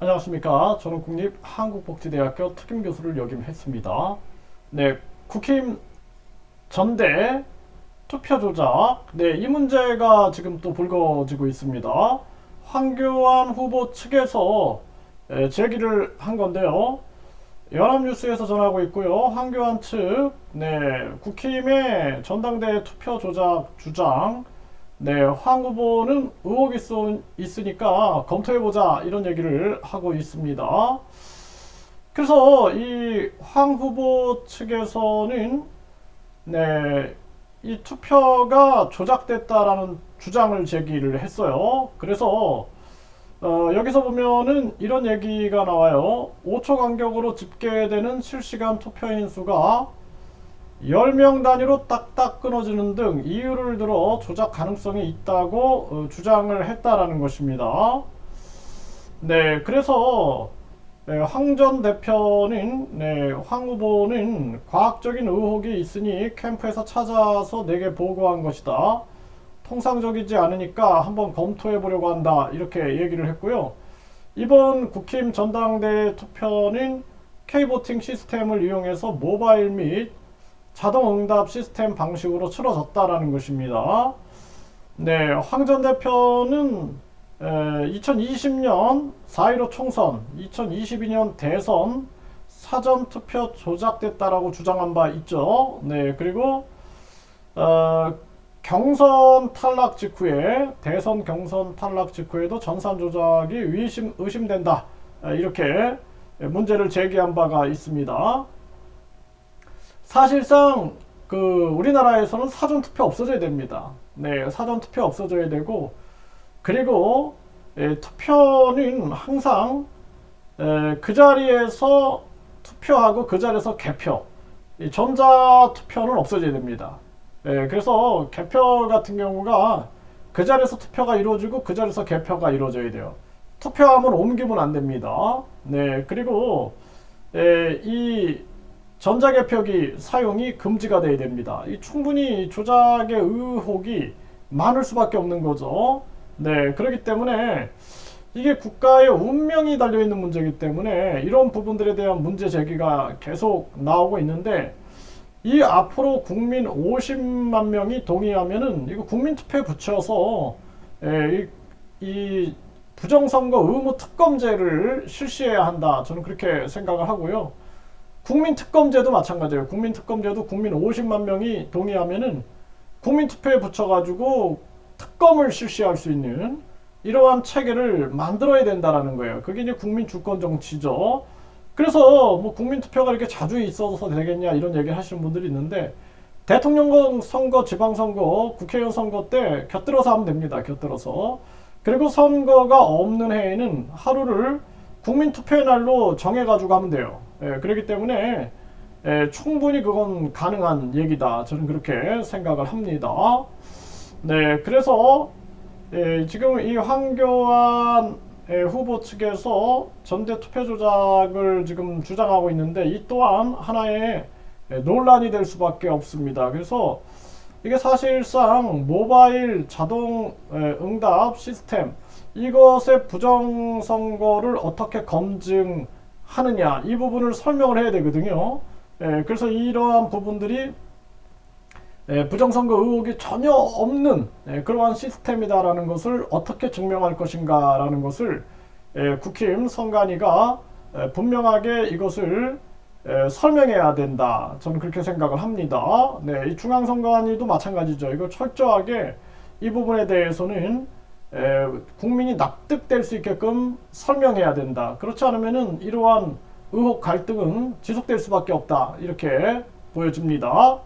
안녕하십니까. 저는 국립한국복지대학교 특임교수를 역임했습니다. 네, 국힘 전대 투표 조작. 네, 이 문제가 지금 또 불거지고 있습니다. 황교안 후보 측에서 에, 제기를 한 건데요. 연합뉴스에서 전하고 있고요. 황교안 측, 네, 국힘의 전당대 투표 조작 주장, 네, 황 후보는 의혹이 있- 있으니까 검토해보자 이런 얘기를 하고 있습니다. 그래서 이 황 후보 측에서는 네, 이 투표가 조작됐다라는 주장을 제기를 했어요. 그래서 어, 여기서 보면은 이런 얘기가 나와요. 5초 간격으로 집계되는 실시간 투표인 수가 10명 단위로 딱딱 끊어지는 등 이유를 들어 조작 가능성이 있다고 어, 주장을 했다라는 것입니다. 네, 그래서 네, 황전 대표는 네, 황 후보는 과학적인 의혹이 있으니 캠프에서 찾아서 내게 보고한 것이다. 통상적이지 않으니까 한번 검토해 보려고 한다. 이렇게 얘기를 했고요. 이번 국힘 전당대 투표는 K보팅 시스템을 이용해서 모바일 및 자동 응답 시스템 방식으로 치러졌다라는 것입니다. 네, 황전 대표는 2020년 4.15 총선, 2022년 대선 사전 투표 조작됐다라고 주장한 바 있죠. 네, 그리고 어, 경선 탈락 직후에 대선 경선 탈락 직후에도 전산 조작이 의심 의심된다 아, 이렇게 문제를 제기한 바가 있습니다. 사실상 그 우리나라에서는 사전 투표 없어져야 됩니다. 네, 사전 투표 없어져야 되고 그리고 예, 투표는 항상 에, 그 자리에서 투표하고 그 자리에서 개표. 이 전자 투표는 없어져야 됩니다. 예, 그래서 개표 같은 경우가 그 자리에서 투표가 이루어지고 그 자리에서 개표가 이루어져야 돼요. 투표함을 옮기면 안 됩니다. 네, 그리고 에, 이 전자개표기 사용이 금지가 돼야 됩니다. 이 충분히 조작의 의혹이 많을 수밖에 없는 거죠. 네, 그렇기 때문에 이게 국가의 운명이 달려 있는 문제이기 때문에 이런 부분들에 대한 문제 제기가 계속 나오고 있는데 이 앞으로 국민 50만 명이 동의하면은 이거 국민 투표에 붙여서 에, 이, 이 부정선거 의무 특검제를 실시해야 한다. 저는 그렇게 생각을 하고요. 국민 특검제도 마찬가지예요. 국민 특검제도 국민 50만 명이 동의하면은 국민 투표에 붙여가지고 특검을 실시할 수 있는 이러한 체계를 만들어야 된다라는 거예요. 그게 이제 국민 주권 정치죠. 그래서 뭐 국민 투표가 이렇게 자주 있어서 되겠냐 이런 얘기를 하시는 분들이 있는데 대통령 선거, 지방선거, 국회의원 선거 때 곁들여서 하면 됩니다. 곁들여서. 그리고 선거가 없는 해에는 하루를 국민 투표의 날로 정해가지고 하면 돼요. 예, 그렇기 때문에 예, 충분히 그건 가능한 얘기다. 저는 그렇게 생각을 합니다. 네, 그래서 예, 지금 이 황교안 예, 후보 측에서 전대 투표 조작을 지금 주장하고 있는데 이 또한 하나의 예, 논란이 될 수밖에 없습니다. 그래서 이게 사실상 모바일 자동 예, 응답 시스템 이것의 부정 선거를 어떻게 검증하느냐 이 부분을 설명을 해야 되거든요. 예, 그래서 이러한 부분들이 예, 부정 선거 의혹이 전혀 없는 예, 그러한 시스템이다라는 것을 어떻게 증명할 것인가라는 것을 예, 국힘 선관위가 예, 분명하게 이것을 예, 설명해야 된다. 저는 그렇게 생각을 합니다. 네, 이 중앙선관위도 마찬가지죠. 이거 철저하게 이 부분에 대해서는 에, 국민이 납득될 수 있게끔 설명해야 된다. 그렇지 않으면은 이러한 의혹 갈등은 지속될 수밖에 없다. 이렇게 보여집니다.